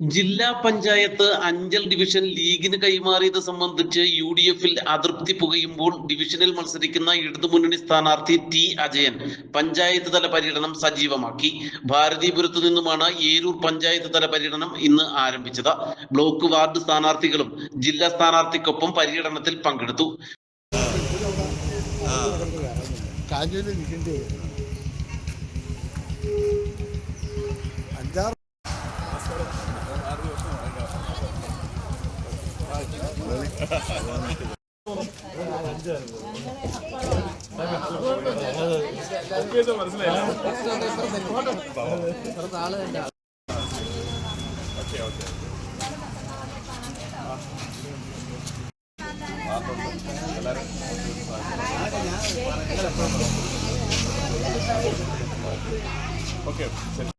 ജില്ലാ പഞ്ചായത്ത് അഞ്ചൽ ഡിവിഷൻ ലീഗിന് കൈമാറിയത് സംബന്ധിച്ച് യു ഡി എഫിൽ അതൃപ്തി പുകയുമ്പോൾ ഡിവിഷനിൽ മത്സരിക്കുന്ന ഇടതുമുന്നണി സ്ഥാനാർത്ഥി ടി അജയൻ പഞ്ചായത്ത് തല പര്യടനം സജീവമാക്കി. ഭാരതീപുരത്തു നിന്നുമാണ് ഏരൂർ പഞ്ചായത്ത് തല പര്യടനം ഇന്ന് ആരംഭിച്ചത്. ബ്ലോക്ക് വാർഡ് സ്ഥാനാർത്ഥികളും ജില്ലാ സ്ഥാനാർത്ഥിക്കൊപ്പം പര്യടനത്തിൽ പങ്കെടുത്തു. നിൽക്കേണ്ടി മനസ്സിലായി ഓക്കെ ശരി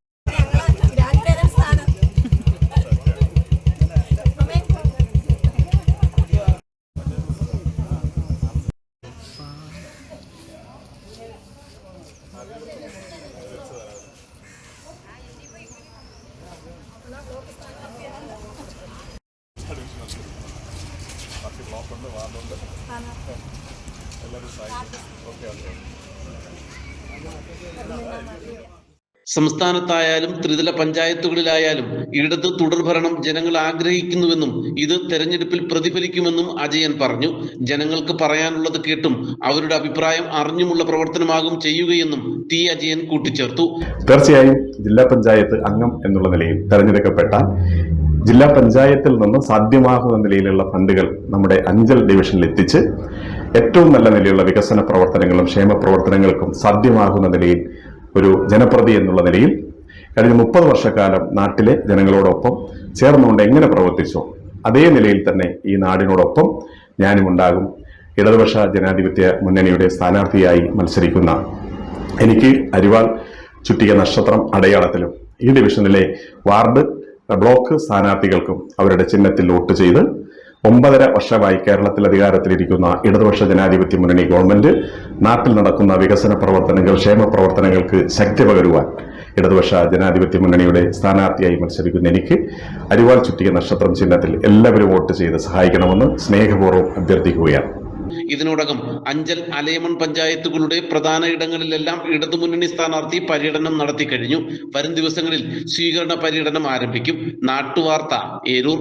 സംസ്ഥാനത്തായാലും ത്രിതല പഞ്ചായത്തുകളിലായാലും ഇടത് തുടർഭരണം ജനങ്ങൾ ആഗ്രഹിക്കുന്നുവെന്നും ഇത് തെരഞ്ഞെടുപ്പിൽ പ്രതിഫലിക്കുമെന്നും അജയൻ പറഞ്ഞു. ജനങ്ങൾക്ക് പറയാനുള്ളത് കേട്ടും അവരുടെ അഭിപ്രായം അറിഞ്ഞുമുള്ള പ്രവർത്തനമാകും ചെയ്യുകയെന്നും ടി അജയൻ കൂട്ടിച്ചേർത്തു. തീർച്ചയായും ജില്ലാ പഞ്ചായത്ത് അംഗം എന്നുള്ള നിലയിൽ തെരഞ്ഞെടുക്കപ്പെട്ട ജില്ലാ പഞ്ചായത്തിൽ നിന്നും സാധ്യമാകുന്ന നിലയിലുള്ള ഫണ്ടുകൾ നമ്മുടെ അഞ്ചൽ ഡിവിഷനിൽ എത്തിച്ച് ഏറ്റവും നല്ല നിലയിലുള്ള വികസന പ്രവർത്തനങ്ങളും ക്ഷേമ പ്രവർത്തനങ്ങൾക്കും സാധ്യമാകുന്ന നിലയിൽ ഒരു ജനപ്രതി എന്നുള്ള നിലയിൽ കഴിഞ്ഞ മുപ്പത് വർഷക്കാലം നാട്ടിലെ ജനങ്ങളോടൊപ്പം ചേർന്നുകൊണ്ട് എങ്ങനെ പ്രവർത്തിച്ചോ അതേ നിലയിൽ തന്നെ ഈ നാടിനോടൊപ്പം ഞാനും ഉണ്ടാകും. ഇടതുപക്ഷ ജനാധിപത്യ മുന്നണിയുടെ സ്ഥാനാർത്ഥിയായി മത്സരിക്കുന്ന എനിക്ക് അരിവാൾ ചുറ്റിക നക്ഷത്രം അടയാളത്തിലും ഈ ഡിവിഷനിലെ വാർഡ് ബ്ലോക്ക് സ്ഥാനാർത്ഥികൾക്കും അവരുടെ ചിഹ്നത്തിൽ വോട്ട് ചെയ്ത് ഒമ്പതര വർഷമായി കേരളത്തിൽ അധികാരത്തിലിരിക്കുന്ന ഇടതുപക്ഷ ജനാധിപത്യ മുന്നണി ഗവൺമെന്റ് നാട്ടിൽ നടക്കുന്ന വികസന പ്രവർത്തനങ്ങൾ ക്ഷേമ പ്രവർത്തനങ്ങൾക്ക് ശക്തി പകരുവാൻ ഇടതുപക്ഷ ജനാധിപത്യ മുന്നണിയുടെ സ്ഥാനാർത്ഥിയായി മത്സരിക്കുന്ന എനിക്ക് അരിവാൾ ചുറ്റിക നക്ഷത്രം ചിഹ്നത്തിൽ എല്ലാവരും വോട്ട് ചെയ്ത് സഹായിക്കണമെന്ന് സ്നേഹപൂർവം അഭ്യർത്ഥിക്കുകയാണ്. ഇതിനോടകം അഞ്ചൽ അലയമൺ പഞ്ചായത്തുകളുടെ പ്രധാന ഇടങ്ങളിലെല്ലാം ഇടതുമുന്നണി സ്ഥാനാർത്ഥി പര്യടനം നടത്തി കഴിഞ്ഞു. വരും ദിവസങ്ങളിൽ സ്വീകരണ പര്യടനം ആരംഭിക്കും. നാട്ടുവാർത്ത ഏരൂർ.